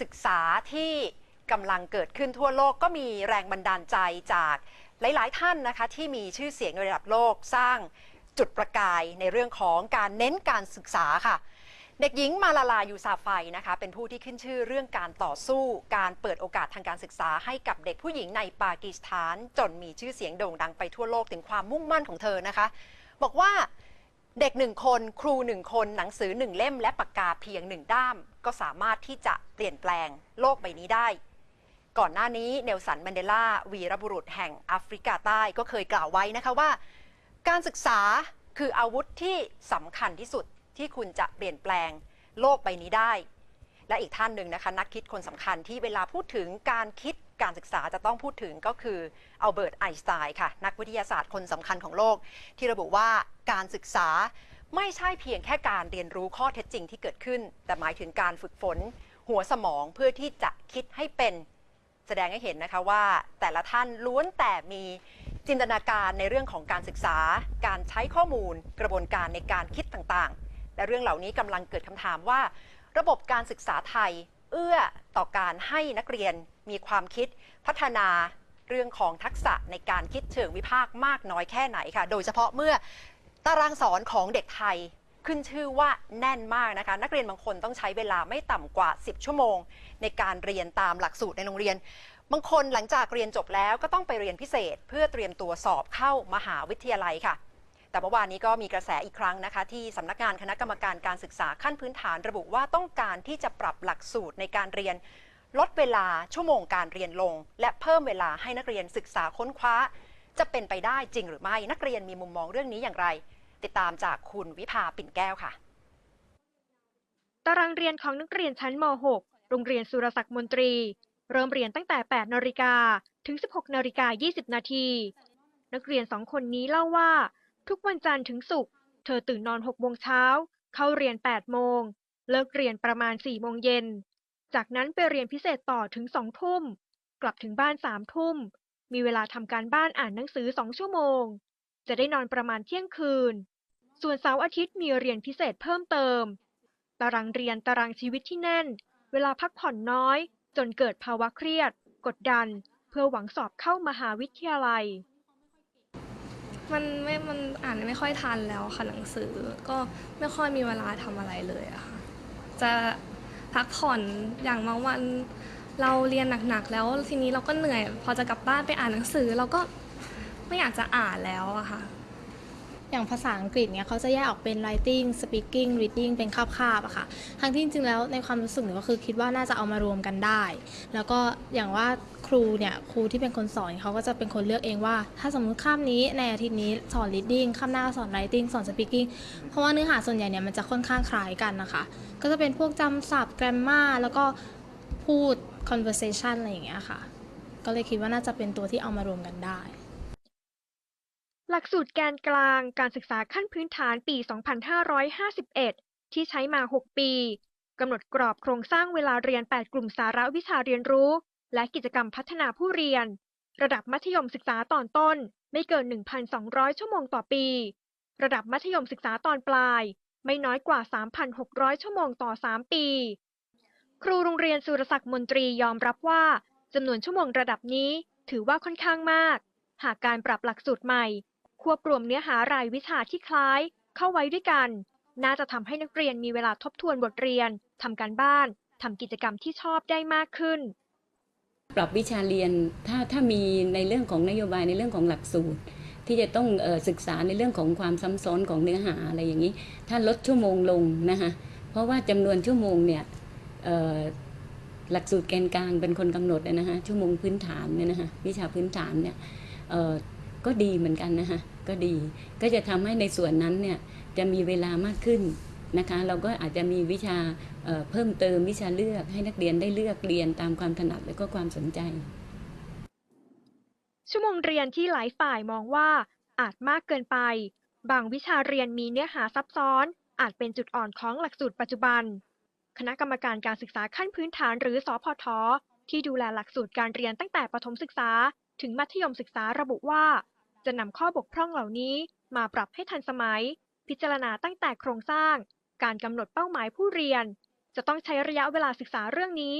ศึกษาที่กำลังเกิดขึ้นทั่วโลกก็มีแรงบันดาลใจจากหลาย ๆ ท่านนะคะ ที่มีชื่อเสียงในระดับโลกสร้างจุดประกายในเรื่องของการเน้นการศึกษาค่ะ เด็กหญิงมาลาลายูซาไฟนะคะ เป็นผู้ที่ขึ้นชื่อเรื่องการต่อสู้ การเปิดโอกาสทางการศึกษาให้กับเด็กผู้หญิงในปากีสถาน จนมีชื่อเสียงโด่งดังไปทั่วโลกถึงความมุ่งมั่นของเธอนะคะ บอกว่า เด็กหนึ่งคนครูหนึ่งคน หนังสือหนึ่งเล่มและปากกาเพียงหนึ่งด้าม ก็สามารถที่จะเปลี่ยนแปลงโลกใบนี้ได้ ก่อนหน้านี้เนลสันแมนเดลาวีรบุรุษแห่งแอฟริกาใต้ก็เคยกล่าวไว้นะคะว่า การศึกษาคืออาวุธที่สำคัญที่สุดที่คุณจะเปลี่ยนแปลงโลกใบนี้ได้ และอีกท่านหนึ่งนะคะ นักคิดคนสำคัญที่เวลาพูดถึงการคิด การศึกษาจะต้องพูดถึงก็คืออัลเบิร์ตไอน์สไตน์ค่ะ นักวิทยาศาสตร์คนสำคัญของโลก ที่ระบุว่าการศึกษาไม่ใช่เพียงแค่การเรียนรู้ข้อเท็จจริงที่เกิดขึ้น แต่หมายถึงการฝึกฝน หัวสมองเพื่อที่จะคิดให้เป็นแสดงให้เห็นนะคะว่า แต่ละท่านล้วนแต่มีจินตนาการในเรื่องของการศึกษา การใช้ข้อมูล กระบวนการในการคิดต่างๆ และเรื่องเหล่านี้กำลังเกิดคำถามว่า ระบบการศึกษาไทย เอื้อต่อการให้นักเรียนมีความคิดพัฒนาเรื่องของทักษะในการคิดเชิงวิพากษ์มากน้อยแค่ไหนค่ะ โดยเฉพาะเมื่อตารางสอนของเด็กไทยขึ้นชื่อว่าแน่นมากนะคะ นักเรียนบางคนต้องใช้เวลาไม่ต่ำกว่า 10 ชั่วโมง ในการเรียนตามหลักสูตรในโรงเรียน บางคนหลังจากเรียนจบแล้วก็ต้องไปเรียนพิเศษ เพื่อเตรียมตัวสอบเข้ามหาวิทยาลัยค่ะ แต่เมื่อวานนี้ก็มีกระแสอีกครั้งนะคะ ที่สำนักงานคณะกรรมการการศึกษาขั้นพื้นฐานระบุว่าต้องการที่จะปรับหลักสูตรในการเรียน ลดเวลาชั่วโมงการเรียนลง และเพิ่มเวลาให้นักเรียนศึกษาค้นคว้า จะเป็นไปได้จริงหรือไม่นักเรียนมีมุมมองเรื่องนี้อย่างไร ติดตามจากคุณวิภาปิ่นแก้วค่ะ ตารางเรียนของนักเรียนชั้นม .6 โรงเรียนสุรศักดิ์มนตรี เริ่มเรียนตั้งแต่ 8นาฬิกาถึง 16นาฬิกา20นาทีนักเรียนสองคนนี้เล่าว่า ทุกวันจันทร์ถึงศุกร์ เธอตื่นนอน6โมงเช้า เข้าเรียน8โมง เลิกเรียนประมาณ4โมงเย็น จากนั้นไปเรียนพิเศษต่อถึง2ทุ่ม กลับถึงบ้าน3ทุ่ม มีเวลาทำการบ้านอ่านหนังสือ 2 ชั่วโมง จะได้นอนประมาณเที่ยงคืน ส่วนเสาร์อาทิตย์มีเรียนพิเศษเพิ่มเติม ตารางเรียนตารางชีวิตที่แน่น เวลาพักผ่อนน้อย จนเกิดภาวะเครียด กดดัน เพื่อหวังสอบเข้ามหาวิทยาลัย มันไม่มันอ่านไม่ค่อยทันแล้วค่ะหนังสือ ก็ไม่ค่อยมีเวลาทำอะไรเลยอะค่ะ จะพักผ่อนอย่างบางวันเราเรียนหนักๆแล้วทีนี้เราก็เหนื่อย พอจะกลับบ้านไปอ่านหนังสือ เราก็ไม่อยากจะอ่านแล้วอะค่ะ อย่างภาษาอังกฤษเนี่ยเขาจะแยกออกเป็น writing speaking reading เป็นคาบๆอะค่ะทั้งที่จริงๆแล้วในความรู้สึกเนี่ยก็คือคิดว่าน่าจะเอามารวมกันได้ แล้วก็อย่างว่าครูเนี่ยครูที่เป็นคนสอนเขาก็จะเป็นคนเลือกเองว่า ถ้าสมมติข้ามนี้ในอาทิตย์นี้สอน reading ข้ามหน้าสอน writing สอน speaking เพราะว่าเนื้อหาส่วนใหญ่เนี่ยมันจะค่อนข้างคล้ายกันนะคะ ก็จะเป็นพวกจำศัพท์ grammar แล้วก็พูด conversation อะไรอย่างเงี้ยค่ะ ก็เลยคิดว่าน่าจะเป็นตัวที่เอามารวมกันได้ หลักสูตรแกนกลางการศึกษาขั้นพื้นฐานปี 2551 ที่ใช้มา 6 ปี กำหนดกรอบโครงสร้างเวลาเรียน 8 กลุ่มสาระวิชาเรียนรู้ และกิจกรรมพัฒนาผู้เรียน ระดับมัธยมศึกษาตอนต้น ไม่เกิน 1,200 ชั่วโมงต่อปี ระดับมัธยมศึกษาตอนปลาย ไม่น้อยกว่า 3,600 ชั่วโมงต่อ 3 ปี ครูโรงเรียนสุรศักดิ์มนตรียอมรับว่าจำนวนชั่วโมงระดับนี้ถือว่าค่อนข้างมาก หากการปรับหลักสูตรใหม่ ควบรวมเนื้อหารายวิชาที่คล้าย เข้าไว้ด้วยกัน น่าจะทำให้นักเรียนมีเวลาทบทวนบทเรียนทำการบ้านทำกิจกรรมที่ชอบได้มากขึ้น ปรับวิชาเรียนถ้าถ้ามีในเรื่องของนโยบายในเรื่องของหลักสูตร ที่จะต้องออศึกษาในเรื่องของความซ้ำซ้อนของเนื้อหาอะไรอย่างนี้ ถ้าลดชั่วโมงลงนะคะเพราะว่าจำนวนชั่วโมงเนี่ยหลักสูตรแกนกลางเป็นคนกำหนดนะคะชั่วโมงพื้นฐานเนี่ยนะคะวิชาพื้นฐานเนี่ยก็ดีเหมือนกันนะคะ ก็ดี ก็จะทำให้ในส่วนนั้นเนี่ยจะมีเวลามากขึ้นนะคะ เราก็อาจจะมีวิชาเเพิ่มเติมวิชาเลือกให้นักเรียนได้เลือกเรียนตามความถนัดและก็ความสนใจ ชั่วโมงเรียนที่หลายฝ่ายมองว่าอาจมากเกินไป บางวิชาเรียนมีเนื้อหาซับซ้อน อาจเป็นจุดอ่อนของหลักสูตรปัจจุบัน คณะกรรมการการศึกษาขั้นพื้นฐานหรือสอพทที่ดูแลหลักสูตรการเรียนตั้งแต่ประถมศึกษา ถึงมัธยมศึกษาระบุว่า จะนำข้อบกพร่องเหล่านี้มาปรับให้ทันสมัย พิจารณาตั้งแต่โครงสร้าง การกำหนดเป้าหมายผู้เรียน จะต้องใช้ระยะเวลาศึกษาเรื่องนี้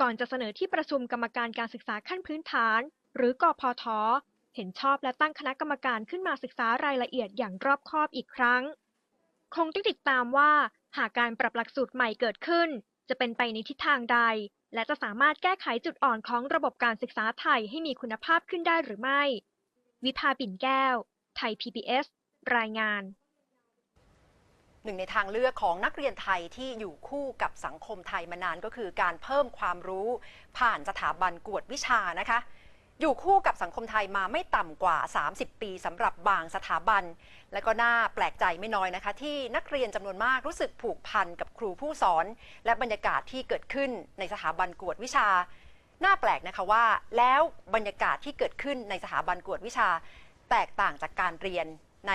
ก่อนจะเสนอที่ประชุมกรรมการการศึกษาขั้นพื้นฐาน หรือกพทเห็นชอบและตั้งคณะกรรมการขึ้นมาศึกษารายละเอียดอย่างรอบคอบอีกครั้ง คงต้องติดตามว่าหากการปรับหลักสูตรใหม่เกิดขึ้น จะเป็นไปในทิศทางใด และจะสามารถแก้ไขจุดอ่อนของระบบการศึกษาไทยให้มีคุณภาพขึ้นได้หรือไม่ วิภาปิ่นแก้ว ไทย PBS รายงาน หนึ่งในทางเลือกของนักเรียนไทยที่อยู่คู่กับสังคมไทยมานานก็คือการเพิ่มความรู้ ผ่านสถาบันกวดวิชานะคะ อยู่คู่กับสังคมไทยมาไม่ต่ำกว่า 30 ปีสำหรับบางสถาบัน และก็น่าแปลกใจไม่น้อยนะคะ ที่นักเรียนจำนวนมากรู้สึกผูกพันกับครูผู้สอน และบรรยากาศที่เกิดขึ้นในสถาบันกวดวิชา น่าแปลกนะคะว่า แล้วบรรยากาศที่เกิดขึ้นในสถาบันกวดวิชา แตกต่างจากการเรียนใน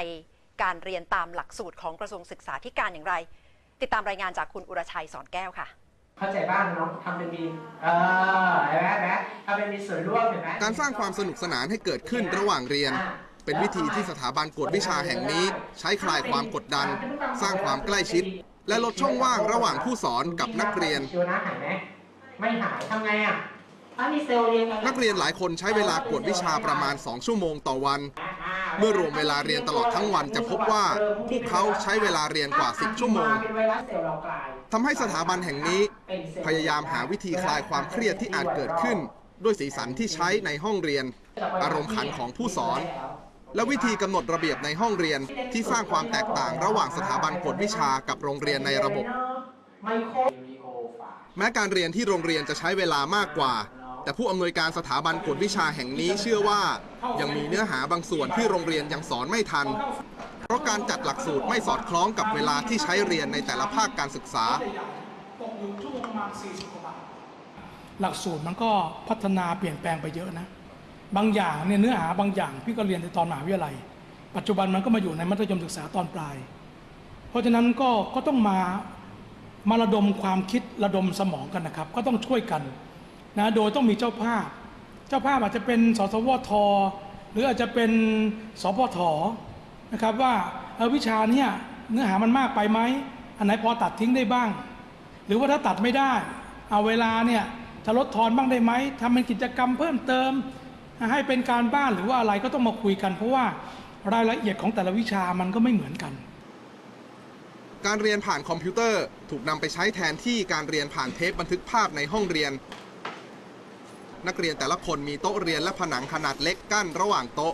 การเรียนตามหลักสูตรของกระทรวงศึกษาธิการอย่างไร ติดตามรายงานจากคุณอุรชัยสอนแก้วค่ะเข้าใจบ้างเนาะทำเป็นมีเออเห็นไหมเห็นไหมทำเป็นมีส่วนร่วมเห็นไหมการสร้างความสนุกสนานให้เกิดขึ้นระหว่างเรียน เป็นวิธีที่สถาบันกวดวิชาแห่งนี้ ใช้คลายความกดดัน สร้างความใกล้ชิด และลดช่องว่างระหว่างผู้สอนกับนักเรียนชิวนะหายไหมไม่หายทำไงอะ นักเรียนหลายคนใช้เวลากวดวิชาประมาณ 2 ชั่วโมงต่อวัน เมื่อรวมเวลาเรียนตลอดทั้งวันจะพบว่าพวกเขาใช้เวลาเรียนกว่า 10 ชั่วโมงทำให้สถาบันแห่งนี้ พยายามหาวิธีคลายความเครียดที่อาจเกิดขึ้น ด้วยสีสันที่ใช้ในห้องเรียน อารมณ์ขันของผู้สอน และวิธีกำหนดระเบียบในห้องเรียนที่สร้างความแตกต่างระหว่างสถาบันกวดวิชากับโรงเรียนในระบบ แม้การเรียนที่โรงเรียนจะใช้เวลามากกว่า แต่ผู้อำนวยการสถาบันกวดวิชาแห่งนี้เชื่อว่า ยังมีเนื้อหาบางส่วนที่โรงเรียนยังสอนไม่ทัน เพราะการจัดหลักสูตรไม่สอดคล้องกับเวลาที่ใช้เรียนในแต่ละภาคการศึกษา หลักสูตรมันก็พัฒนาเปลี่ยนแปลงไปเยอะนะ บางอย่างเนี่ยเนื้อหาบางอย่างพี่ก็เรียนในตอนมหาวิทยาลัย ปัจจุบันมันก็มาอยู่ในมัธยมศึกษาตอนปลาย เพราะฉะนั้นก็ก็ต้องมามาระดมความคิดระดมสมองกันนะครับ ก็ต้องช่วยกัน นะโดยต้องมีเจ้าภาพ เจ้าภาพอาจจะเป็นสสวท หรืออาจจะเป็นสพทนะครับว่าเออวิชาเนี่ยเนื้อหามันมากไปไหมอันไหนพอตัดทิ้งได้บ้าง หรือว่าถ้าตัดไม่ได้ เอาเวลาเนี่ยจะลดทอนบ้างได้ไหมทำเป็นกิจกรรมเพิ่มเติม ให้เป็นการบ้านหรือว่าอะไรก็ต้องมาคุยกัน เพราะว่ารายละเอียดของแต่ละวิชามันก็ไม่เหมือนกัน การเรียนผ่านคอมพิวเตอร์ ถูกนำไปใช้แทนที่การเรียนผ่านเทปบันทึกภาพในห้องเรียน นักเรียนแต่ละคนมีโต๊ะเรียนและผนังขนาดเล็กกั้นระหว่างโต๊ะ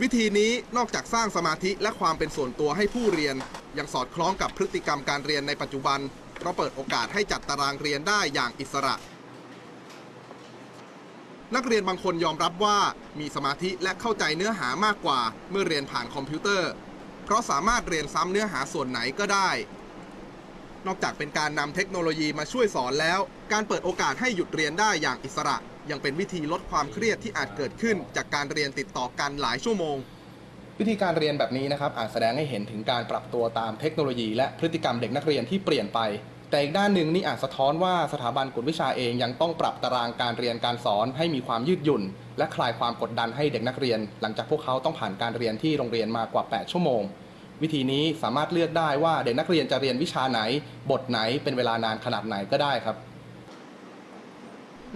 วิธีนี้นอกจากสร้างสมาธิและความเป็นส่วนตัวให้ผู้เรียน ยังสอดคล้องกับพฤติกรรมการเรียนในปัจจุบัน เพราะเปิดโอกาสให้จัดตารางเรียนได้อย่างอิสระ นักเรียนบางคนยอมรับว่ามีสมาธิและเข้าใจเนื้อหามากกว่า เมื่อเรียนผ่านคอมพิวเตอร์ เพราะสามารถเรียนซ้ำเนื้อหาส่วนไหนก็ได้ นอกจากเป็นการนำเทคโนโลยีมาช่วยสอนแล้ว การเปิดโอกาสให้หยุดเรียนได้อย่างอิสระ ยังเป็นวิธีลดความเครียดที่อาจเกิดขึ้น จากการเรียนติดต่อกันหลายชั่วโมง วิธีการเรียนแบบนี้นะครับอาจแสดงให้เห็นถึงการปรับตัวตามเทคโนโลยีและพฤติกรรมเด็กนักเรียนที่เปลี่ยนไป แต่อีกด้านหนึ่งนี่อาจสะท้อนว่าสถาบันกวดวิชาเองยังต้องปรับตารางการเรียนการสอนให้มีความยืดหยุ่น และคลายความกดดันให้เด็กนักเรียน หลังจากพวกเขาต้องผ่านการเรียนที่โรงเรียนมากว่า 8 ชั่วโมง วิธีนี้สามารถเลือกได้ว่าเด็กนักเรียนจะเรียนวิชาไหน บทไหนเป็นเวลานานขนาดไหนก็ได้ครับ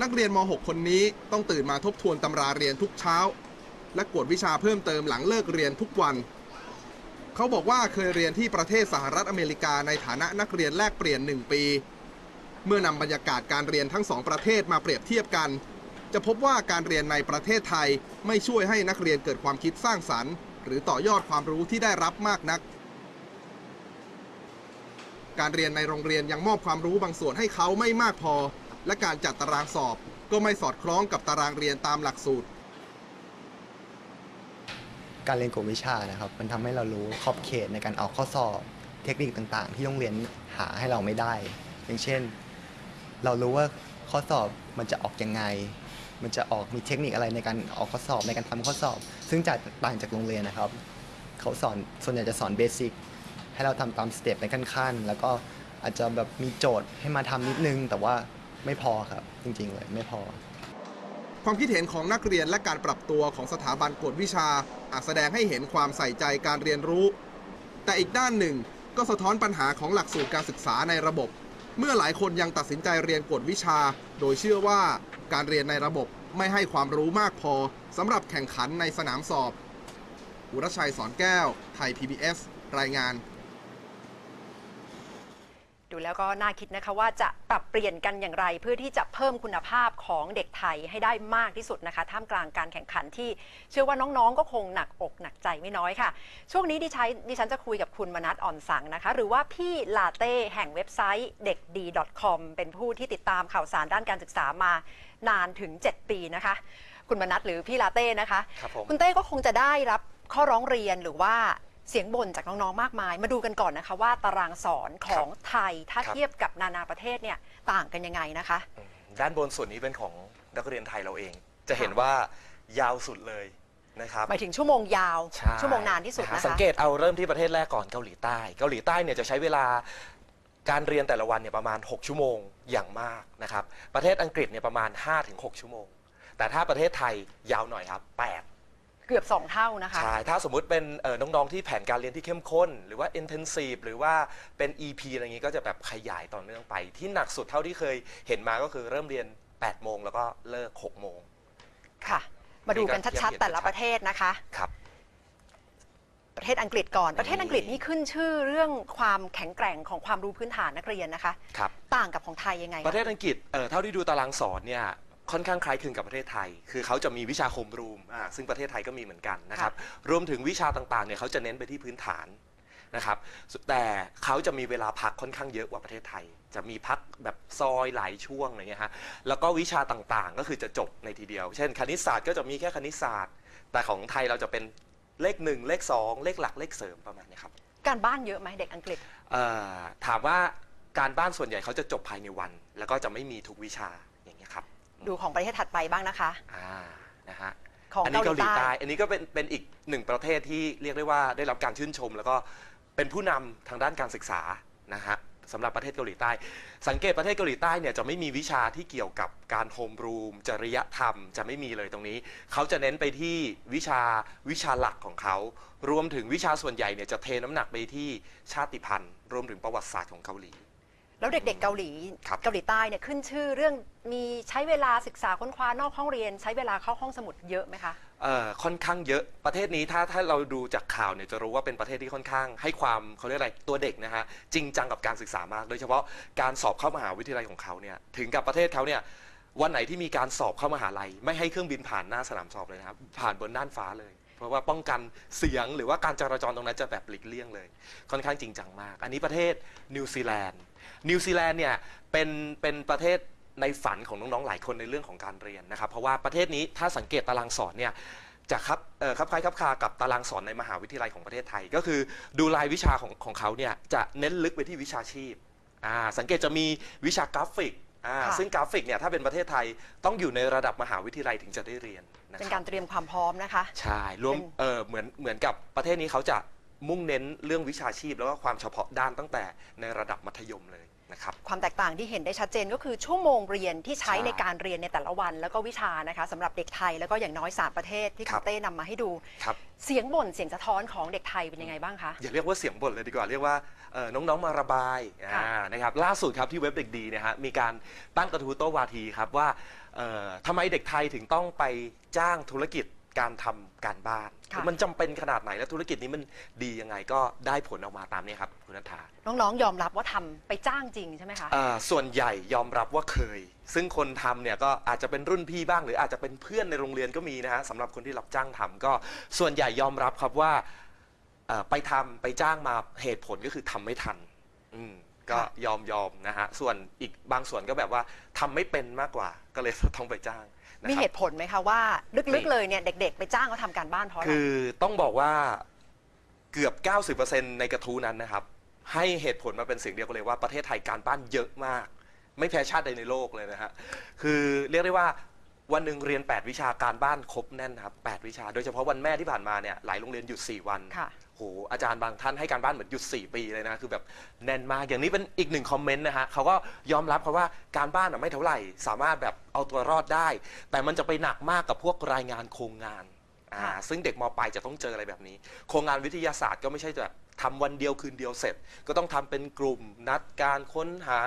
นักเรียนม .6 คนนี้ต้องตื่นมาทบทวนตำราเรียนทุกเช้า และกวดวิชาเพิ่มเติมหลังเลิกเรียนทุกวัน เขาบอกว่าเคยเรียนที่ประเทศสหรัฐอเมริกาในฐานะนักเรียนแลกเปลี่ยน 1 ปี เมื่อนำบรรยากาศการเรียนทั้งสองประเทศมาเปรียบเทียบกัน จะพบว่าการเรียนในประเทศไทยไม่ช่วยให้นักเรียนเกิดความคิดสร้างสรรค์ หรือต่อยอดความรู้ที่ได้รับมากนัก การเรียนในโรงเรียนยังมอบความรู้บางส่วนให้เขาไม่มากพอ และการจัดตารางสอบก็ไม่สอดคล้องกับตารางเรียนตามหลักสูตร การเรียนกวดวิชานะครับ มันทำให้เรารู้ขอบเขตในการเอาข้อสอบเทคนิคต่างๆ ที่โรงเรียนหาให้เราไม่ได้ อย่างเช่น เรารู้ว่าข้อสอบมันจะออกยังไง มันจะออกมีเทคนิคอะไรในการออกข้อสอบในการทำข้อสอบ ซึ่งจากต่างจากโรงเรียนนะครับ เขาสอนส่วนใหญ่จะสอนเบสิกให้เราทำตามสเต็ปในขั้นๆ แล้วก็อาจจะแบบมีโจทย์ให้มาทำนิดนึง แต่ว่าไม่พอครับ จริงๆเลยไม่พอ ความคิดเห็นของนักเรียนและการปรับตัวของสถาบันกวดวิชาอาจแสดงให้เห็นความใส่ใจการเรียนรู้ แต่อีกด้านหนึ่งก็สะท้อนปัญหาของหลักสูตรการศึกษาในระบบ เมื่อหลายคนยังตัดสินใจเรียนกวดวิชา โดยเชื่อว่าการเรียนในระบบไม่ให้ความรู้มากพอ สำหรับแข่งขันในสนามสอบ อุรชัยสอนแก้ว ไทย PBS รายงานดูแล้วก็น่าคิดนะคะว่าจะปรับเปลี่ยนกันอย่างไร เพื่อที่จะเพิ่มคุณภาพของเด็กไทยให้ได้มากที่สุดนะคะ ท่ามกลางการแข่งขันที่เชื่อว่าน้องๆ ก็คงหนักอกหนักใจไม่น้อยค่ะ ช่วงนี้ดิฉันดิฉันจะคุยกับคุณมนัทอ่อนสังนะคะ หรือว่าพี่ลาเต้แห่งเว็บไซต์เด็กดี .com เป็นผู้ที่ติดตามข่าวสารด้านการศึกษามานานถึง 7 ปีนะคะ คุณมนัทหรือพี่ลาเต้นะคะ ครับผม คุณเต้ก็คงจะได้รับข้อร้องเรียนหรือว่าเสียงบ่นจากน้องๆมากมาย มาดูกันก่อนนะคะ ว่าตารางสอนของไทยถ้าครับ เทียบกับนานาประเทศเนี่ยต่างกันยังไงนะคะด้านบนส่วนนี้เป็นของนักเรียนไทยเราเอง จะเห็นว่ายาวสุดเลยนะครับหมายถึงชั่วโมงยาวใช่ชั่วโมงนานที่สุดฮนะคะ สังเกตเอาเริ่มที่ประเทศแรกก่อนเกาหลีใต้ เกาหลีใต้เนี่ยจะใช้เวลาการเรียนแต่ละวันเนี่ยประมาณ 6 ชั่วโมงอย่างมากนะครับ ประเทศอังกฤษเนี่ยประมาณ 5-6 ชั่วโมง แต่ถ้าประเทศไทยยาวหน่อยครับ8เกือบ 2 เท่านะคะ ใช่ ถ้าสมมุติเป็นเอ่อน้องๆ ที่แผนการเรียนที่เข้มข้น หรือว่า intensive หรือว่าเป็น EP อะไรอย่างงี้ก็จะแบบขยายต่อเนื่องไป ที่หนักสุดเท่าที่เคยเห็นมาก็คือเริ่มเรียน 8 โมงแล้วก็เลิก 6 โมง ค่ะ มาดูกันนี่ก็ชัดเทียบๆแต่ละชัดๆประเทศนะคะ ครับ ประเทศอังกฤษก่อน ประเทศอังกฤษนี่ขึ้นชื่อเรื่องความแข็งแกร่งของความรู้พื้นฐานนักเรียนนะคะ ครับ ต่างกับของไทยยังไง ประเทศอังกฤษเอ่อเท่าที่ดูตารางสอนเนี่ย ค่อนข้างคล้ายคลึงกับประเทศไทย คือเขาจะมีวิชาโฮมรูมอ่าซึ่งประเทศไทยก็มีเหมือนกันนะครับ รวมถึงวิชาต่างๆเนี่ยเขาจะเน้นไปที่พื้นฐานนะครับ แต่เขาจะมีเวลาพักค่อนข้างเยอะกว่าประเทศไทย จะมีพักแบบซอยหลายช่วงอะไรเงี้ยฮะ แล้วก็วิชาต่างๆ ก็คือจะจบในทีเดียว เช่น คณิตศาสตร์ก็จะมีแค่คณิตศาสตร์ แต่ของไทยเราจะเป็นเลขหนึ่งเลขสองเลขหลักเลขเสริมประมาณเนี้ยครับ การบ้านเยอะไหมเด็กอังกฤษเอ่อถามว่าการบ้านส่วนใหญ่เขาจะจบภายในวัน แล้วก็จะไม่มีทุกวิชา ดูของประเทศถัดไปบ้างนะคะ อ่านะฮะของอันนี้เกาเกาหหลีลีใต้ใต้ อันนี้ก็เป็นเป็นอีกหนึ่งประเทศที่เรียกได้ว่าได้รับการชื่นชม แล้วก็เป็นผู้นำทางด้านการศึกษานะฮะสำหรับประเทศเกาหลีใต้ สังเกตประเทศเกาหลีใต้เนี่ยจะไม่มีวิชาที่เกี่ยวกับการโฮมรูมจริยธรรมจะไม่มีเลยตรงนี้ เขาจะเน้นไปที่วิชาวิชาหลักของเขา รวมถึงวิชาส่วนใหญ่เนี่ยจะเทน้ำหนักไปที่ชาติพันธุ์ รวมถึงประวัติศาสตร์ของเกาหลี แล้วเด็กๆเกาหลีครับ เกาหลีใต้เนี่ยขึ้นชื่อเรื่องมีใช้เวลาศึกษาค้นคว้านอกห้องเรียน ใช้เวลาเข้าห้องสมุดเยอะไหมคะ เอ่อค่อนข้างเยอะประเทศนี้ถ้าถ้าเราดูจากข่าวเนี่ยจะรู้ว่าเป็นประเทศที่ค่อนข้าง ให้ความเขาเรียกอะไรตัวเด็กนะฮะจริงจังกับการศึกษามาก โดยเฉพาะการสอบเข้ามหาวิทยาลัยของเขาเนี่ยถึงกับประเทศเขาเนี่ยวันไหนที่มีการสอบเข้ามหาลัย ไม่ให้เครื่องบินผ่านหน้าสนามสอบเลยนะครับผ่านบนน่านฟ้าเลย เพราะว่าป้องกันเสียงหรือว่าการจราจรตรงนั้นจะแบบหลีกเลี่ยงเลย ค่อนข้างจริงจังมาก อันนี้ประเทศนิวซีแลนด์ นิวซีแลนด์เนี่ยเป็นเป็นประเทศในฝันของน้องๆหลายคนในเรื่องของการเรียนนะครับ เพราะว่าประเทศนี้ถ้าสังเกตตารางสอนเนี่ยจะครับเอ่อครับคล้ายครับคากับตารางสอนในมหาวิทยาลัยของประเทศไทย ก็คือดูรายวิชาของของเขาเนี่ยจะเน้นลึกไปที่วิชาชีพอ่าสังเกตจะมีวิชากราฟิกอ่าค่ะ ซึ่งกราฟิกเนี่ยถ้าเป็นประเทศไทยต้องอยู่ในระดับมหาวิทยาลัยถึงจะได้เรียนนะเป็นคการับรเตรียมความพร้อมนะคะ ใช่รวมเป็น เออเหมือนเหมือนกับประเทศนี้เขาจะมุ่งเน้นเรื่องวิชาชีพ แล้วก็ความเฉพาะด้านตั้งแต่ในระดับมัธยมเลย นะครับ ความแตกต่างที่เห็นได้ชัดเจนก็คือชั่วโมงเรียนที่ใช้ใช่ในการเรียนในแต่ละวัน แล้วก็วิชานะคะสำหรับเด็กไทยแล้วก็อย่างน้อย3ประเทศที่คคุรัณบเต้นำมาให้ดู ครับ เสียงบ่นเสียงสะท้อนของเด็กไทยเป็นยังไงบ้างคะ อย่าเรียกว่าเสียงบ่นเลยดีกว่าเรียกว่าเอ่อน้องๆมาระบายค่ะอ่านะครับล่าสุดครับที่เว็บเด็กดีเนะฮะมีการตั้งกระทู้โต้วาทีครับว่าเอ่อทำไมเด็กไทยถึงต้องไปจ้างธุรกิจ การทำการบ้านค่ะมันจำเป็นขนาดไหนและธุรกิจนี้มันดียังไงก็ได้ผลออกมาตามนี้ครับคุณนัทธาน้องๆ ยอมรับว่าทำไปจ้างจริงใช่ไหมคะอ่าส่วนใหญ่ยอมรับว่าเคย ซึ่งคนทำเนี่ยก็อาจจะเป็นรุ่นพี่บ้าง หรืออาจจะเป็นเพื่อนในโรงเรียนก็มีนะฮะสำหรับคนที่รับจ้างทำก็ส่วนใหญ่ยอมรับครับว่าเอ่อไปทำไปจ้างมาเหตุผลก็คือทำไม่ทัน อืมก็ค่ะยอมยอมนะฮะส่วนอีกบางส่วนก็แบบว่าทำไม่เป็นมากกว่า ก็เลยต้องไปจ้างนะ มีครับเหตุผลไหมคะว่ามีลึกๆเลยเนี่ยเด็ก ๆ ไปจ้างเขาทำการบ้านเพราะอะไร คือต้องบอกว่าเกือบ 90%ในกระทู้นั้นนะครับ ให้เหตุผลมาเป็นเสียงเดียวกันเลยว่าประเทศไทยการบ้านเยอะมาก ไม่แพ้ชาติใดในโลกเลยนะฮะคือเรียกได้ว่า วันหนึ่งเรียน 8 วิชาการบ้านครบแน่นนะครับ8วิชา โดยเฉพาะวันแม่ที่ผ่านมาเนี่ยหลายโรงเรียนหยุด 4 วันค่ะ โหอาจารย์บางท่านให้การบ้านเหมือนหยุด 4 ปีเลยนะ คือแบบแน่นมาก อย่างนี้เป็นอีกหนึ่งคอมเมนต์นะฮะเขาก็ยอมรับครับว่าการบ้านอะไม่เท่าไหร่ สามารถแบบเอาตัวรอดได้ แต่มันจะไปหนักมากกับพวกรายงานโครงงานอ่าค่ะ ซึ่งเด็กมปลายจะต้องเจออะไรแบบนี้ โครงงานวิทยาศาสตร์ก็ไม่ใช่จะทำวันเดียวคืนเดียวเสร็จ ก็ต้องทำเป็นกลุ่มนัดการค้นหา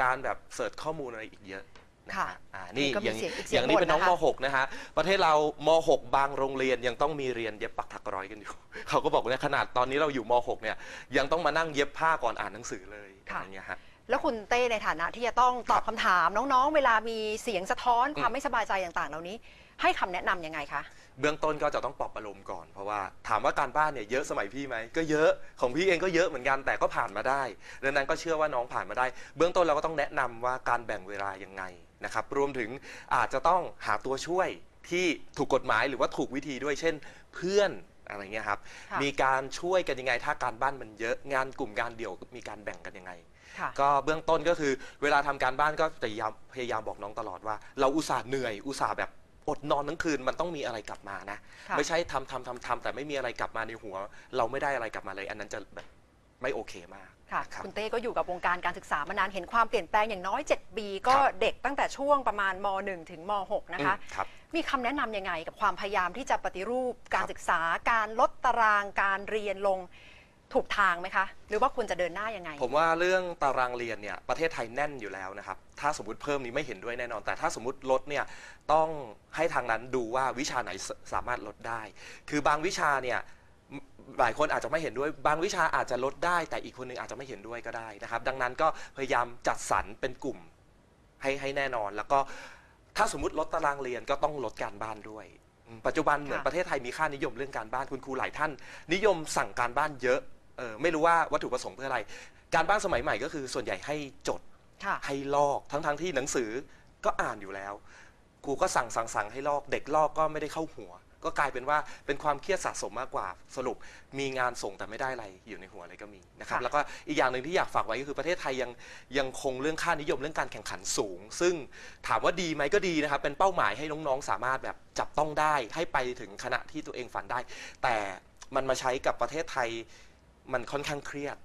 การแบบเสิร์ชข้อมูลอะไรอีกเยอะนะ ค่ะฮะอ่านี่นี่ก็อมีย่างเสียงอีกเสีอยงย่างนี้เป็นน้องบ่มนนะคะ .6 นะฮะประเทศเราม .6 บางโรงเรียนยังต้องมีเรียนเย็บปักถักร้อยกันอยู่ เขาก็บอกว่าเนี่ยขนาดตอนนี้เราอยู่ม .6 เนี่ยยังต้องมานั่งเย็บผ้าก่อนอ่านหนังสือเลยอะไรอย่างเงี้ยฮะ แล้วคุณเต้ในฐานะที่จะต้องตอบคำถามน้องๆ เวลามีเสียงสะท้อนความไม่สบายใจต่างๆ เหล่านี้ ให้คำแนะนำยังไงคะ เบื้องต้นก็จะต้องปลอบประโลมก่อน เพราะว่าถามว่าการบ้านเนี่ยเยอะสมัยพี่ไหมก็เยอะของพี่เองก็เยอะเหมือนกันแต่ก็ผ่านมาได้ดังนั้นก็เชื่อว่าน้องผ่านมาได้ เบื้องต้นเราก็ต้องแนะนำว่าการแบ่งเวลายังไง นะครับรวมถึงอาจจะต้องหาตัวช่วยที่ถูกกฎหมายหรือว่าถูกวิธีด้วยเช่น เพื่อนอะไรเงี้ยครับค่ะมีการช่วยกันยังไง ถ้าการบ้านมันเยอะงานกลุ่มงานเดี่ยวมีการแบ่งกันยังไง ค่ะ ก็เบื้องต้นก็คือเวลาทำการบ้านก็พยายามพยายามบอกน้องตลอดว่า เราอุตส่าห์เหนื่อยอุตส่าห์แบบอดนอนทั้งคืนมันต้องมีอะไรกลับมานะ ค่ะ ไม่ใช่ทำทำทำทำแต่ไม่มีอะไรกลับมาในหัว เราไม่ได้อะไรกลับมาเลย อันนั้นจะแบบ ไม่โอเคมากค่ะนะครับคุณเต้ก็อยู่กับวงการการศึกษามานานเห็นความเปลี่ยนแปลงอย่างน้อย 7 ปี ก็ครับเด็กตั้งแต่ช่วงประมาณม .1 ถึงม .6 นะคะอืมครับมีคำแนะนำยังไงกับความพยายามที่จะปฏิรูปการครับศึกษาการลดตารางการเรียนลงถูกทางไหมคะ หรือว่าควรจะเดินหน้ายังไง ผมว่าเรื่องตารางเรียนเนี่ยประเทศไทยแน่นอยู่แล้วนะครับ ถ้าสมมติเพิ่มนี้ไม่เห็นด้วยแน่นอน แต่ถ้าสมมติลดเนี่ยต้องให้ทางนั้นดูว่าวิชาไหนสสามารถลดได้ คือบางวิชาเนี่ยม หลายคนอาจจะไม่เห็นด้วยบางวิชาอาจจะลดได้ แต่อีกคนหนึงอาจจะไม่เห็นด้วยก็ได้นะครับ ดังนั้นก็พยายามจัดสรรเป็นกลุ่มให้ให้แน่นอน แล้วก็ถ้าสมมติลดตารางเรียนก็ต้องลดการบ้านด้วยอืมปัจจุบันเหมือนค่ะประเทศไทยมีค่านิยมเรื่องการบ้านคุณครูหลายท่าน นิยมสั่งการบ้านเยอะเออไม่รู้ว่าวัตถุประสงค์เพื่ออะไร การบ้านสมัยใหม่ก็คือส่วนใหญ่ให้จดค่ะให้ลอกทั้งทั้งที่หนังสือก็อ่านอยู่แล้ว ครูก็สั่งสั่งสั่งให้ลอก เด็กลอกก็ไม่ได้เข้าหัว ก็กลายเป็นว่าเป็นความเครียดสะสมมากกว่าสรุป มีงานส่งแต่ไม่ได้อะไรอยู่ในหัวอะไรก็มีนะครับค่ะแล้วก็อีกอย่างหนึ่งที่อยากฝากไว้ก็คือประเทศไทยยังยังคงเรื่องค่านิยมเรื่องการแข่งขันสูง ซึ่งถามว่าดีไหมก็ดีนะครับเป็นเป้าหมายให้น้องๆ สามารถแบบจับต้องได้ให้ไปถึงคณะที่ตัวเองฝันได้ แต่มันมาใช้กับประเทศไทยมันค่อนข้างเครียด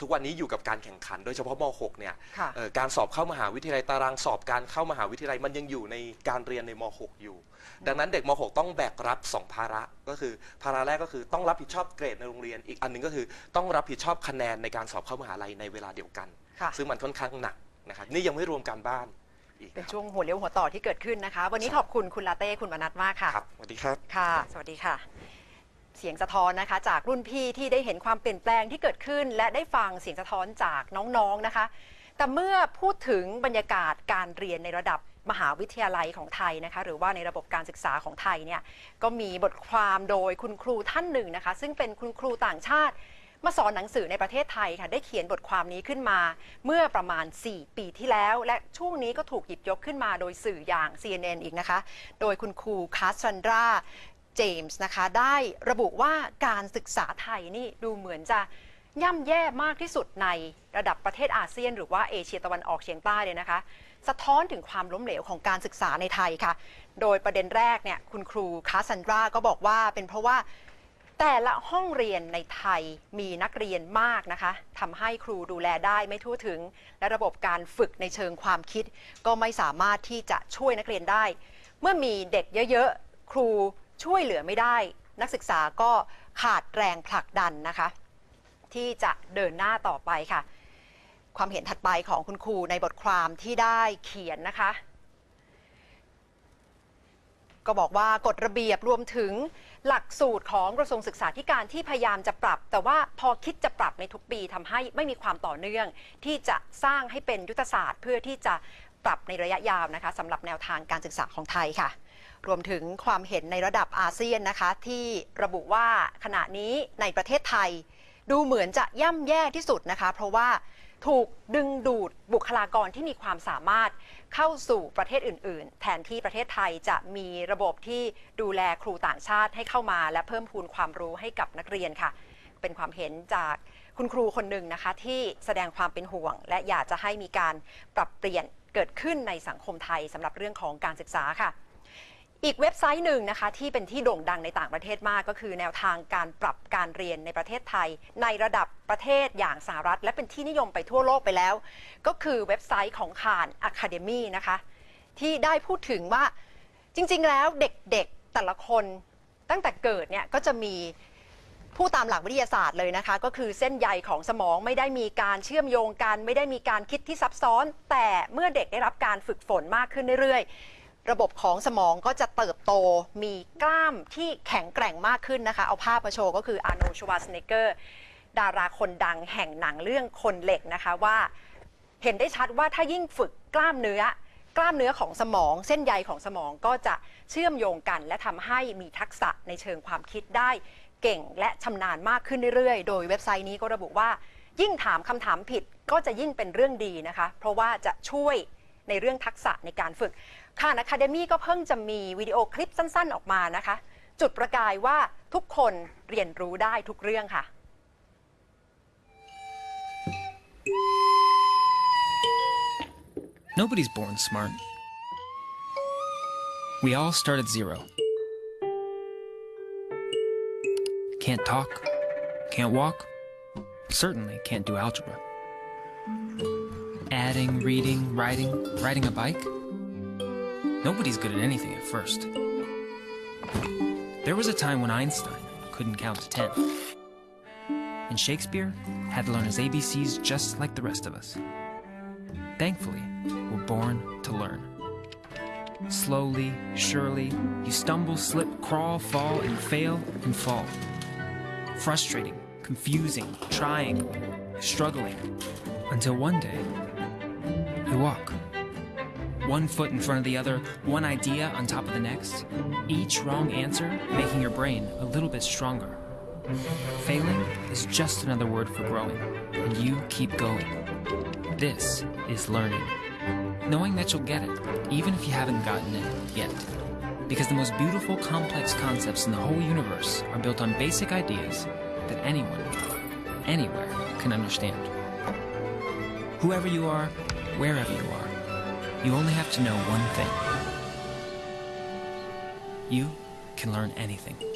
ทุกวันนี้อยู่กับการแข่งขัน โดยเฉพาะม .6 เนี่ยค่ะ เอ่อการสอบเข้ามหาวิทยาลัยตารางสอบการเข้ามหาวิทยาลัยมันยังอยู่ในการเรียนในม .6 อยู่ ดังนั้นเด็กม .6 ต้องแบกรับ2ภาระก็คือภาระแรกก็คือต้องรับผิดชอบเกรดในโรงเรียน อีกอันหนึงก็คือต้องรับผิดชอบคะแนนในการสอบเข้ามหาลัยในเวลาเดียวกัน ค่ะ ซึ่งมันค่อนข้างหนักนะครับนี่ยังไม่รวมการบ้านอีกเป็นนะครับช่วงหัวเลี้ยวหัวต่อที่เกิดขึ้นนะคะ วันนี้ขอบคุณคุณลาเต้คุณมนัทมากค่ะ ครับสวัสดีครับ ค่ะ สวัสดีค่ะ เสียงสะท้อนนะคะ จากรุ่นพี่ที่ได้เห็นความเปลี่ยนแปลงที่เกิดขึ้น และได้ฟังเสียงสะท้อนจากน้องๆนะคะ แต่เมื่อพูดถึงบรรยากาศการเรียนในระดับมหาวิทยาลัยของไทยนะคะหรือว่าในระบบการศึกษาของไทยเนี่ยก็มีบทความโดยคุณครูท่านหนึ่งนะคะ ซึ่งเป็นคุณครูต่างชาติ มาสอนหนังสือในประเทศไทยค่ะได้เขียนบทความนี้ขึ้นมา เมื่อประมาณ 4 ปีที่แล้ว และช่วงนี้ก็ถูกหยิบยกขึ้นมาโดยสื่ออย่าง CNN อีกนะคะ โดยคุณครูคาสซันดรา เจมส์นะคะ ได้ระบุว่าการศึกษาไทยนี่ดูเหมือนจะย่ำแย่มากที่สุดในระดับประเทศอาเซียน หรือว่าเอเชียตะวันออกเฉียงใต้เลยนะคะ สะท้อนถึงความล้มเหลวของการศึกษาในไทยค่ะ โดยประเด็นแรกเนี่ยคุณครูคาสซันดราก็บอกว่าเป็นเพราะว่าแต่ละห้องเรียนในไทยมีนักเรียนมากนะคะทำให้ครูดูแลได้ไม่ทั่วถึง และระบบการฝึกในเชิงความคิด ก็ไม่สามารถที่จะช่วยนักเรียนได้ เมื่อมีเด็กเยอะๆ ครู ช่วยเหลือไม่ได้ นักศึกษาก็ขาดแรงผลักดันนะคะ ที่จะเดินหน้าต่อไปค่ะ ความเห็นถัดไปของคุณครูในบทความที่ได้เขียนนะคะ ก็บอกว่ากฎระเบียบรวมถึงหลักสูตรของกระทรวงศึกษาธิการที่พยายามจะปรับ แต่ว่าพอคิดจะปรับในทุกปีทำให้ไม่มีความต่อเนื่อง ที่จะสร้างให้เป็นยุทธศาสตร์ เพื่อที่จะปรับในระยะยาวนะคะสำหรับแนวทางการศึกษาของไทยค่ะ รวมถึงความเห็นในระดับอาเซียนนะคะ ที่ระบุว่าขณะนี้ในประเทศไทย ดูเหมือนจะย่ำแย่ที่สุดนะคะ เพราะว่าถูกดึงดูดบุคลากรที่มีความสามารถเข้าสู่ประเทศอื่น ๆ แทนที่ประเทศไทยจะมีระบบที่ดูแลครูต่างชาติให้เข้ามา และเพิ่มพูนความรู้ให้กับนักเรียนค่ะ เป็นความเห็นจากคุณครูคนหนึ่งนะคะ ที่แสดงความเป็นห่วง และอยากจะให้มีการปรับเปลี่ยนเกิดขึ้นในสังคมไทยสำหรับเรื่องของการศึกษาค่ะ อีกเว็บไซต์หนึ่งนะคะที่เป็นที่โด่งดังในต่างประเทศมากก็คือแนวทางการปรับการเรียนในประเทศไทย ในระดับประเทศอย่างสหรัฐ และเป็นที่นิยมไปทั่วโลกไปแล้ว ก็คือเว็บไซต์ของข่าน Academy นะคะที่ได้พูดถึงว่าจริง ๆ แล้วเด็กๆแต่ละคนตั้งแต่เกิดเนี่ยก็จะมีผู้ตามหลักวิทยาศาสตร์เลยนะคะ ก็คือเส้นใยของสมองไม่ได้มีการเชื่อมโยงกัน ไม่ได้มีการคิดที่ซับซ้อน แต่เมื่อเด็กได้รับการฝึกฝนมากขึ้นเรื่อยๆ ระบบของสมองก็จะเติบโตมีกล้ามที่แข็งแกร่งมากขึ้นนะคะ เอาภาพมาโชว์ก็คืออาร์โนชวาสเนเกอร์ดาราคนดังแห่งหนังเรื่องคนเหล็กนะคะว่า เห็นได้ชัดว่าถ้ายิ่งฝึกกล้ามเนื้อกล้ามเนื้อของสมอง เส้นใยของสมองก็จะเชื่อมโยงกัน และทำให้มีทักษะในเชิงความคิดได้เก่งและชำนาญมากขึ้นเรื่อยๆ โดยเว็บไซต์นี้ก็ระบุว่า ยิ่งถามคำถามผิดก็จะยิ่งเป็นเรื่องดีนะคะ เพราะว่าจะช่วยในเรื่องทักษะในการฝึก คานอะคาเดมี่ก็เพิ่งจะมีวิดีโอคลิปสั้นๆออกมานะคะ จุดประกายว่าทุกคนเรียนรู้ได้ทุกเรื่องค่ะ Nobody's born smart. We all start at zero. Can't talk, can't walk, certainly can't do algebra. Adding, reading, writing, riding a bike. Nobody's good at anything at first. There was a time when Einstein couldn't count to 10. And Shakespeare had to learn his ABCs just like the rest of us. Thankfully, we're born to learn. Slowly, surely, you stumble, slip, crawl, fall, and fail and fall. Frustrating, confusing, trying, struggling, until one day, you walk. One foot in front of the other, one idea on top of the next, each wrong answer making your brain a little bit stronger. Failing is just another word for growing, and you keep going. This is learning. Knowing that you'll get it, even if you haven't gotten it yet. Because the most beautiful, complex concepts in the whole universe are built on basic ideas that anyone, anywhere, can understand. Whoever you are, wherever you are, you only have to know one thing. You can learn anything.